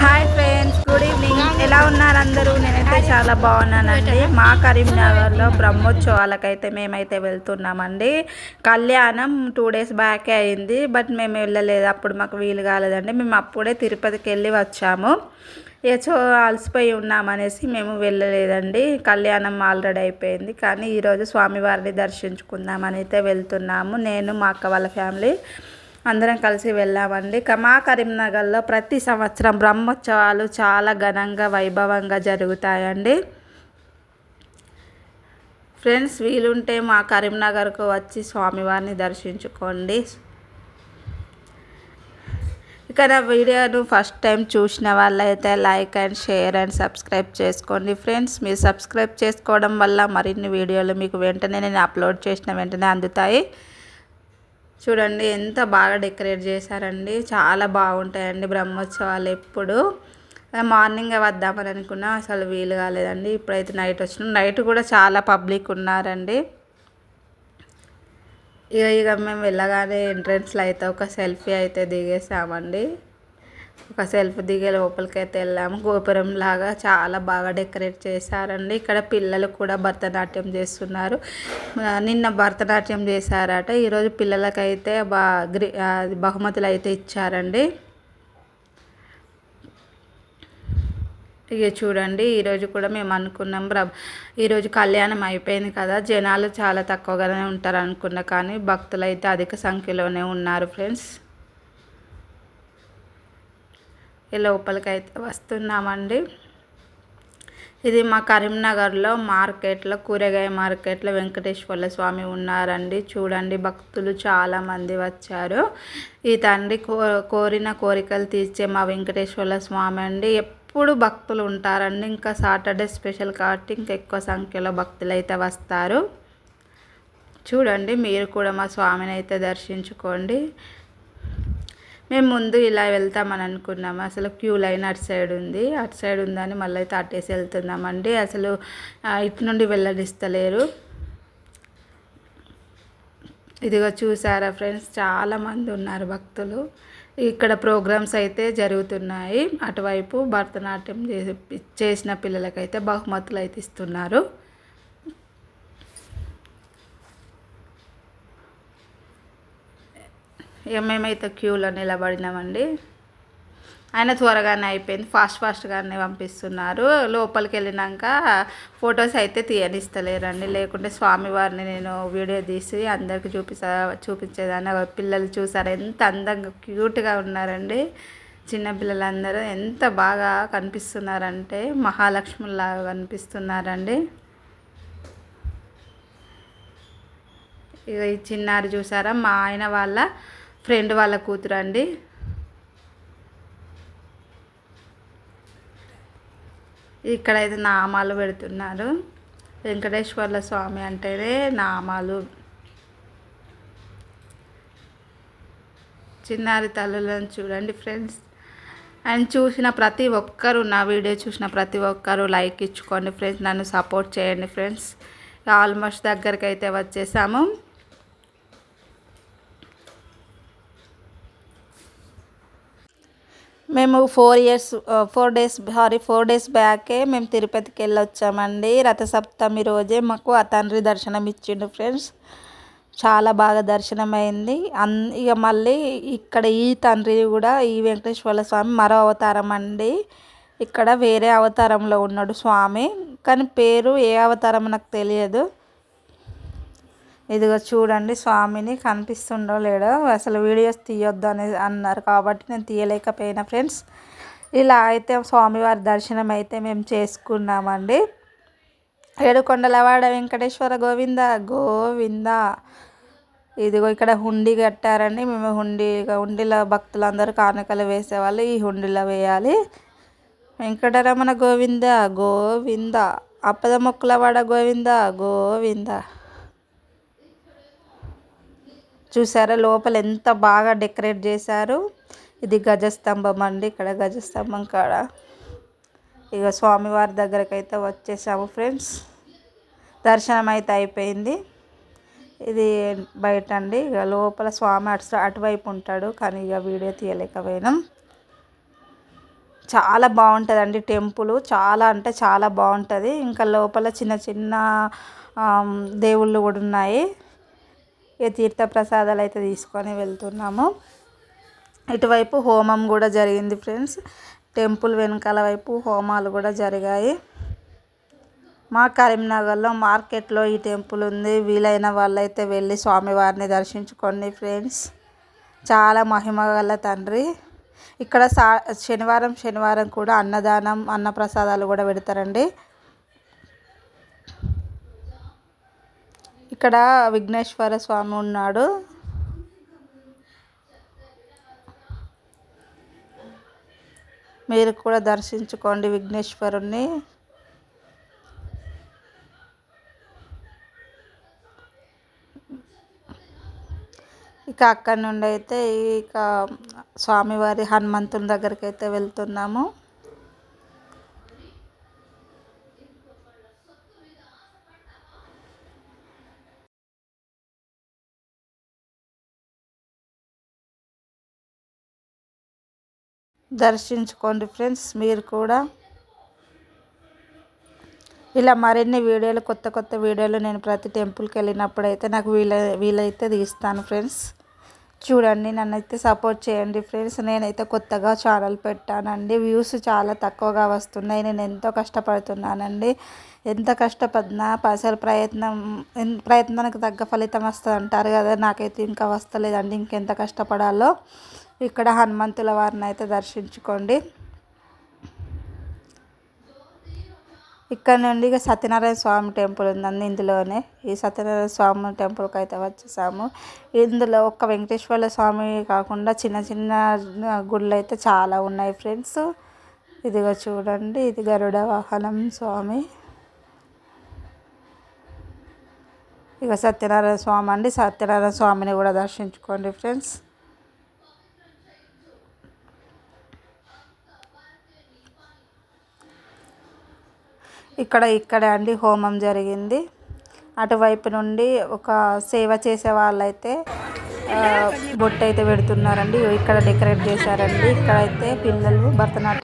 Hi friends good evening ఎలా ఉన్నారు అందరూ? నేనైతే చాలా బాగున్నానండి. మా కరీంనగర్లో బ్రహ్మోత్సవాలకైతే మేమైతే వెళ్తున్నామండి. కళ్యాణం టూ డేస్ బ్యాకే అయింది బట్ మేము వెళ్ళలేదు. అప్పుడు మాకు వీలు కాలేదండి. మేము అప్పుడే తిరుపతికి వెళ్ళి వచ్చాము ఏచో అలసిపోయి ఉన్నామనేసి మేము వెళ్ళలేదండి. కళ్యాణం ఆల్రెడీ అయిపోయింది. కానీ ఈరోజు స్వామివారిని దర్శించుకుందామని అయితే వెళ్తున్నాము. నేను మా అక్క వాళ్ళ ఫ్యామిలీ అందరం కలిసి వెళ్ళామండి. మా కరీంనగర్లో ప్రతి సంవత్సరం బ్రహ్మోత్సవాలు చాలా ఘనంగా వైభవంగా జరుగుతాయండి. ఫ్రెండ్స్ వీలుంటే మా కరీంనగర్కు వచ్చి స్వామివారిని దర్శించుకోండి. ఇక నా వీడియోను ఫస్ట్ టైం చూసిన వాళ్ళైతే like and share and subscribe చేసుకోండి. ఫ్రెండ్స్ మీరు సబ్స్క్రైబ్ చేసుకోవడం వల్ల మరిన్ని వీడియోలు మీకు వెంటనే నేను అప్లోడ్ చేసిన వెంటనే అందుతాయి. చూడండి ఎంత బాగా డెకరేట్ చేశారండి. చాలా బాగుంటాయండి బ్రహ్మోత్సవాలు ఎప్పుడు. మార్నింగ్ వద్దామని అనుకున్నా అసలు వీలు కాలేదండి. ఇప్పుడైతే నైట్ వచ్చినాం. నైట్ కూడా చాలా పబ్లిక్ ఉన్నారండి. ఇక ఇక మేము వెళ్ళగానే ఎంట్రన్స్లో అయితే ఒక సెల్ఫీ అయితే దిగేసామండి. ఒక సెల్ఫ్ దిగే లోపలికైతే వెళ్ళాము. గోపురం లాగా చాలా బాగా డెకరేట్ చేశారండి. ఇక్కడ పిల్లలు కూడా భరతనాట్యం చేస్తున్నారు. నిన్న భరతనాట్యం చేశారట. ఈరోజు పిల్లలకైతే బా గ్రి బహుమతులు అయితే ఇచ్చారండి. ఇక చూడండి ఈరోజు కూడా మేము అనుకున్నాం బ్ర ఈరోజు కళ్యాణం అయిపోయింది కదా. జనాలు చాలా తక్కువగానే ఉంటారు అనుకున్నా కానీ భక్తులు అయితే అధిక సంఖ్యలోనే ఉన్నారు ఫ్రెండ్స్ ఈ లోపలికి అయితే వస్తున్నామండి. ఇది మా కరీంనగర్లో మార్కెట్లో కూరగాయ మార్కెట్లో వెంకటేశ్వర్ల స్వామి ఉన్నారండి. చూడండి భక్తులు చాలామంది వచ్చారు. ఈ తండ్రి కో కోరిన కోరికలు తీర్చే మా వెంకటేశ్వర్ల స్వామి అండి. ఎప్పుడు భక్తులు ఉంటారండి. ఇంకా సాటర్డే స్పెషల్ కాబట్టి ఇంకా ఎక్కువ సంఖ్యలో భక్తులు అయితే వస్తారు. చూడండి మీరు కూడా మా స్వామిని అయితే దర్శించుకోండి. మేము ముందు ఇలా వెళ్తామని అనుకున్నాము అసలు క్యూ లైన్ అటు సైడ్ ఉంది అటు సైడ్ ఉందని మళ్ళీ అయితే అట్టేసి వెళ్తున్నామండి. అసలు ఇటు నుండి వెళ్ళనిస్తలేరు. ఇదిగో చూసారా ఫ్రెండ్స్ చాలామంది ఉన్నారు భక్తులు. ఇక్కడ ప్రోగ్రామ్స్ అయితే జరుగుతున్నాయి. అటువైపు భరతనాట్యం చేసిన పిల్లలకైతే బహుమతులు అయితే ఇస్తున్నారు. ఇక మేమైతే క్యూలో నిలబడినామండి. ఆయన త్వరగానే అయిపోయింది ఫాస్ట్ ఫాస్ట్గానే పంపిస్తున్నారు. లోపలికి వెళ్ళినాక ఫొటోస్ అయితే తీయనిస్తలేరండి. లేకుంటే స్వామివారిని నేను వీడియో తీసి అందరికి చూపిస్తా చూపించేదాన్ని. పిల్లలు చూసారు ఎంత అందంగా క్యూట్గా ఉన్నారండి. చిన్నపిల్లలందరూ ఎంత బాగా కనిపిస్తున్నారంటే మహాలక్ష్ములాగా కనిపిస్తున్నారండి. ఇక ఈ చిన్నారి చూసారా మా ఆయన వాళ్ళ ఫ్రెండ్ వాళ్ళ కూతురు అండి. ఇక్కడైతే నామాలు పెడుతున్నారు. వెంకటేశ్వర్ల స్వామి అంటేనే నామాలు. చిన్నారి తల్లులను చూడండి ఫ్రెండ్స్. అండ్ చూసిన ప్రతి ఒక్కరు నా వీడియో చూసిన ప్రతి ఒక్కరు లైక్ ఇచ్చుకోండి ఫ్రెండ్స్. నన్ను సపోర్ట్ చేయండి ఫ్రెండ్స్. ఆల్మోస్ట్ దగ్గరికి అయితే వచ్చేసాము. మేము four years four days sorry four days బ్యాకే మేము తిరుపతికి వెళ్ళి వచ్చామండి రథసప్తమి రోజే మాకు ఆ తండ్రి దర్శనం ఇచ్చిండు ఫ్రెండ్స్ చాలా బాగా దర్శనం అయింది అన్ ఇక మళ్ళీ ఇక్కడ ఈ తండ్రి కూడా ఈ వెంకటేశ్వర స్వామి మరో అవతారం అండి. ఇక్కడ వేరే అవతారంలో ఉన్నాడు స్వామి. కానీ పేరు ఏ అవతారం నాకు తెలియదు. ఇదిగో చూడండి స్వామిని కనిపిస్తుండో లేడో. అసలు వీడియోస్ తీయొద్దు అనేది అన్నారు కాబట్టి నేను తీయలేకపోయినా ఫ్రెండ్స్. ఇలా అయితే స్వామివారి దర్శనం అయితే మేము చేసుకున్నామండి. ఏడుకొండలవాడ వెంకటేశ్వర గోవింద గోవింద. ఇదిగో ఇక్కడ హుండీ కట్టారండి. మేము హుండీ హుండీలో భక్తులందరూ కానుకలు వేసేవాళ్ళు. ఈ హుండీలో వేయాలి. వెంకటరమణ గోవింద గోవింద. అప్పద మొక్కలవాడ గోవింద గోవింద. చూసారా లోపల ఎంత బాగా డెకరేట్ చేశారు? ఇది గజస్తంభం అండి ఇక్కడ గజస్తంభం కాడ. ఇక స్వామివారి దగ్గరకు అయితే వచ్చేసాము ఫ్రెండ్స్. దర్శనం అయితే అయిపోయింది. ఇది బయట అండి ఇక లోపల స్వామి అటు అటువైపు ఉంటాడు కానీ ఇక వీడియో తీయలేకపోయినాం. చాలా బాగుంటుందండి టెంపుల్ చాలా అంటే చాలా బాగుంటుంది. ఇంకా లోపల చిన్న చిన్న దేవుళ్ళు కూడా ఉన్నాయి. ఈ తీర్థ ప్రసాదాలు అయితే తీసుకొని వెళ్తున్నాము. ఇటువైపు హోమం కూడా జరిగింది ఫ్రెండ్స్. టెంపుల్ వెనకాల వైపు హోమాలు కూడా జరిగాయి. మా కరీంనగర్లో మార్కెట్లో ఈ టెంపుల్ ఉంది. వీలైన వాళ్ళైతే వెళ్ళి స్వామివారిని దర్శించుకోండి ఫ్రెండ్స్. చాలా మహిమ గల తండ్రి. ఇక్కడ సా శనివారం శనివారం కూడా అన్నదానం అన్నప్రసాదాలు కూడా పెడతారండి. ఇక్కడ విఘ్నేశ్వర స్వామి ఉన్నాడు. మీరు కూడా దర్శించుకోండి విఘ్నేశ్వరుణ్ణి. ఇక అక్కడి నుండి అయితే ఇక స్వామివారి హనుమంతుని దగ్గరికి అయితే వెళ్తున్నాము. దర్శించుకోండి ఫ్రెండ్స్ మీరు కూడా. ఇలా మరిన్ని వీడియోలు కొత్త కొత్త వీడియోలు నేను ప్రతి టెంపుల్కి వెళ్ళినప్పుడు అయితే నాకు వీల వీలైతే తీస్తాను ఫ్రెండ్స్. చూడండి నన్నైతే సపోర్ట్ చేయండి ఫ్రెండ్స్. నేనైతే కొత్తగా ఛానల్ పెట్టానండి. వ్యూస్ చాలా తక్కువగా వస్తున్నాయి. నేను ఎంతో కష్టపడుతున్నానండి. ఎంత కష్టపడినా అసలు ప్రయత్నం ప్రయత్నానికి తగ్గ ఫలితం వస్తుంది అంటారు కదా. నాకైతే ఇంకా వస్తలేదండి. ఇంకెంత కష్టపడాలో. ఇక్కడ హనుమంతుల వారిని అయితే దర్శించుకోండి. ఇక్కడ నుండి ఇక సత్యనారాయణ స్వామి టెంపుల్ ఉందండి ఇందులోనే. ఈ సత్యనారాయణ స్వామి టెంపుల్కి అయితే వచ్చేసాము. ఇందులో ఒక్క వెంకటేశ్వర స్వామి కాకుండా చిన్న చిన్న గుళ్ళు అయితే చాలా ఉన్నాయి ఫ్రెండ్స్. ఇదిగో చూడండి ఇది గరుడ వాహనం స్వామి. ఇక సత్యనారాయణ స్వామి అండి సత్యనారాయణ స్వామిని కూడా దర్శించుకోండి ఫ్రెండ్స్. ఇక్కడ ఇక్కడ అండి హోమం జరిగింది. అటువైపు నుండి ఒక సేవ చేసే వాళ్ళైతే బొట్టు అయితే పెడుతున్నారండి. ఇక్కడ డెకరేట్ చేశారండి. ఇక్కడైతే పిల్లలు భరతనాట్యం